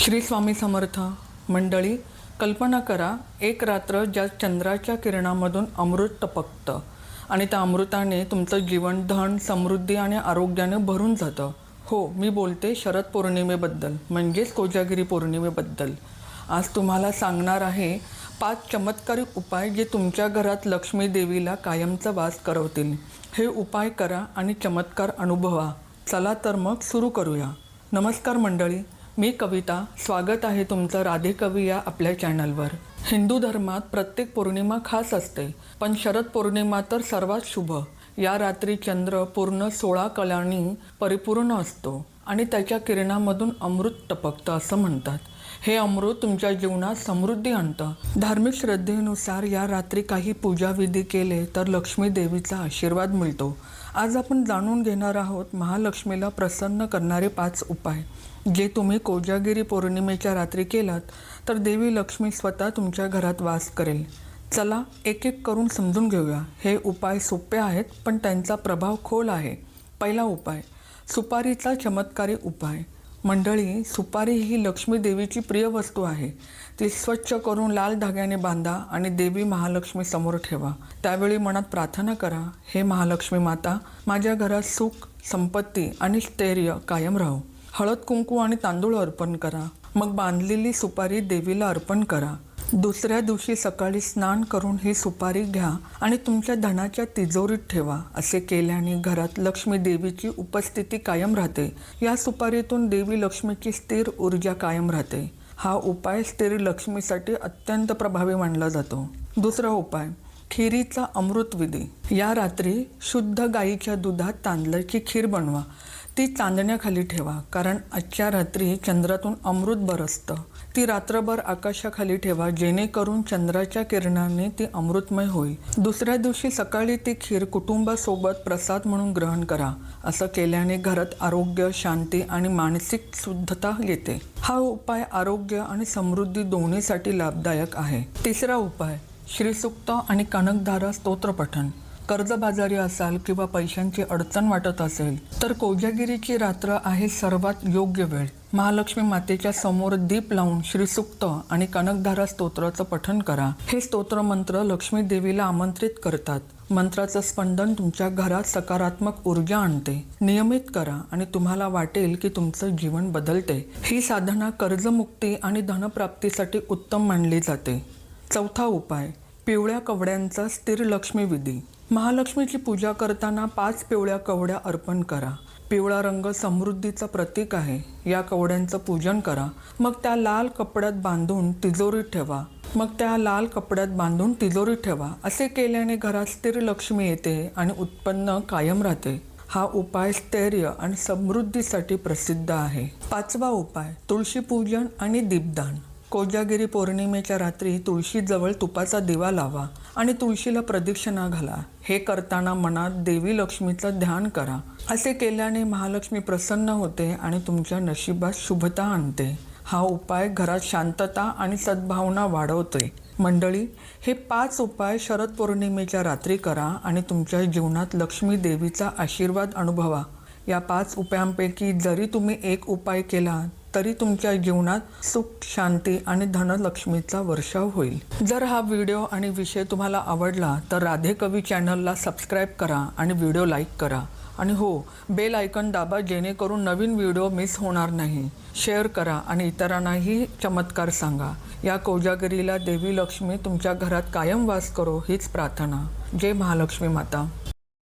श्री स्वामी समर्थ मंडळी कल्पना करा एक रात्र ज्या चंद्राच्या किरणामधून अमृत टपकतं आणि त्या अमृताने तुमचं जीवन धन समृद्धी आणि आरोग्याने भरून जातं. हो मी बोलते शरद पौर्णिमेबद्दल म्हणजेच कोजागिरी पौर्णिमेबद्दल. आज तुम्हाला सांगणार आहे पाच चमत्कारिक उपाय जे तुमच्या घरात लक्ष्मी देवीला कायमचा वास करवतील. हे उपाय करा आणि चमत्कार अनुभवा. चला तर मग सुरू करूया. नमस्कार मंडळी मी कविता स्वागत आहे तुमचं राधे कवी या आपल्या चॅनलवर. हिंदू धर्मात प्रत्येक पौर्णिमा खास असते पण शरद पौर्णिमा तर सर्वात शुभ. या रात्री चंद्र पूर्ण सोळा कलांनी परिपूर्ण असतो आणि त्याच्या किरणामधून अमृत टपकतं असं म्हणतात. हे अमृत तुमच्या जीवनात समृद्धी आणतं. धार्मिक श्रद्धेनुसार या रात्री काही पूजाविधी केले तर लक्ष्मी देवीचा आशीर्वाद मिळतो. आज आपण जाणून घेणार आहोत महालक्ष्मीला प्रसन्न करणारे पाच उपाय. जे तुम्ही कोजागिरी पौर्णिमेच्या रात्री केलात तर देवी लक्ष्मी स्वतः तुमच्या घरात वास करेल. चला एक एक करून समजून घेऊया. हे उपाय सोपे आहेत पण त्यांचा प्रभाव खोल आहे. पहिला उपाय सुपारीचा चमत्कारी उपाय. मंडळी सुपारी ही लक्ष्मी देवीची प्रिय वस्तू आहे. ती स्वच्छ करून लाल धाग्याने बांधा आणि देवी महालक्ष्मी समोर ठेवा. त्यावेळी मनात प्रार्थना करा हे महालक्ष्मी माता माझ्या घरात सुख संपत्ती आणि स्थैर्य कायम राहो. हळद कुंकू आणि तांदूळ अर्पण करा. मग बांधलेली सुपारी देवीला अर्पण करा. दुसऱ्या दिवशी सकाळी स्नान करून ही सुपारी घ्या आणि तुमच्या धनाच्या तिजोरीत ठेवा असे केल्याने घरात लक्ष्मी देवीची उपस्थिती कायम राहते. या सुपारीतून देवी लक्ष्मीची स्थिर ऊर्जा कायम राहते. हा उपाय स्थिर लक्ष्मीसाठी अत्यंत प्रभावी मानला जातो. दुसरा उपाय खिरीचा अमृतविधी. या रात्री शुद्ध गाईच्या दुधात तांदळाची खीर बनवा. ती चांदण्याखाली ठेवा कारण आजच्या रात्री चंद्रातून अमृत बरसतं. ती रात्रभर आकाशाखाली ठेवा जेणेकरून चंद्राच्या किरणाने ती अमृतमय होईल. दुसऱ्या दिवशी सकाळी ती खीर कुटुंबासोबत प्रसाद म्हणून ग्रहण करा. असं केल्याने घरात आरोग्य शांती आणि मानसिक शुद्धता येते. हा उपाय आरोग्य आणि समृद्धी दोन्हीसाठी लाभदायक आहे. तिसरा उपाय श्रीसुक्त आणि कनकधारा स्तोत्रपठण कर्जबाजारी असाल किंवा पैशांची अडचण वाटत असेल तर कोजागिरीची रात्र आहे सर्वात योग्य वेळ. महालक्ष्मी मातेच्या समोर दीप लावून श्रीसुक्त आणि कनकधारा स्तोत्राचं पठन करा. हे स्तोत्र मंत्र लक्ष्मी देवीला आमंत्रित करतात. मंत्राचं स्पंदन तुमच्या घरात सकारात्मक ऊर्जा आणते. नियमित करा आणि तुम्हाला वाटेल की तुमचं जीवन बदलते. ही साधना कर्जमुक्ती आणि धनप्राप्तीसाठी उत्तम मानली जाते. चौथा उपाय पिवळ्या कवड्यांचा स्थिर लक्ष्मी विधी. महालक्ष्मीची पूजा करताना पाच पिवळ्या कवड्या अर्पण करा. पिवळा रंग समृद्धीचं प्रतीक आहे. या कवड्यांचं पूजन करा. मग त्या लाल कपड्यात बांधून तिजोरीत ठेवा. मग त्या लाल कपड्यात बांधून तिजोरीत ठेवा. असे केल्याने घरात स्थिर लक्ष्मी येते आणि उत्पन्न कायम राहते. हा उपाय स्थैर्य आणि समृद्धीसाठी प्रसिद्ध आहे. पाचवा उपाय तुळशी पूजन आणि दीपदान. कोजागिरी पौर्णिमेच्या रात्री तुळशीजवळ तुपाचा दिवा लावा आणि तुळशीला प्रदक्षिणा घाला. हे करताना मनात देवी लक्ष्मीचं ध्यान करा. असे केल्याने महालक्ष्मी प्रसन्न होते आणि तुमच्या नशिबात शुभता आणते. हा उपाय घरात शांतता आणि सद्भावना वाढवते. मंडळी हे पाच उपाय शरद पौर्णिमेच्या रात्री करा आणि तुमच्या जीवनात लक्ष्मी देवीचा आशीर्वाद अनुभवा. या पाच उपायांपैकी जरी तुम्ही एक उपाय केला तरी तुमच्या जीवनात सुख शांती आणि धनलक्ष्मीचा वर्षाव होईल. जर हा व्हिडिओ आणि विषय तुम्हाला आवडला तर राधे कवी चॅनलला सबस्क्राईब करा आणि व्हिडिओ लाईक करा. आणि हो बेल आयकन दाबा जेणेकरून नवीन व्हिडिओ मिस होणार नाही. शेअर करा आणि इतरांनाही चमत्कार सांगा. या कोजागिरीला देवी लक्ष्मी तुमच्या घरात कायम वास करो हीच प्रार्थना. जय महालक्ष्मी माता.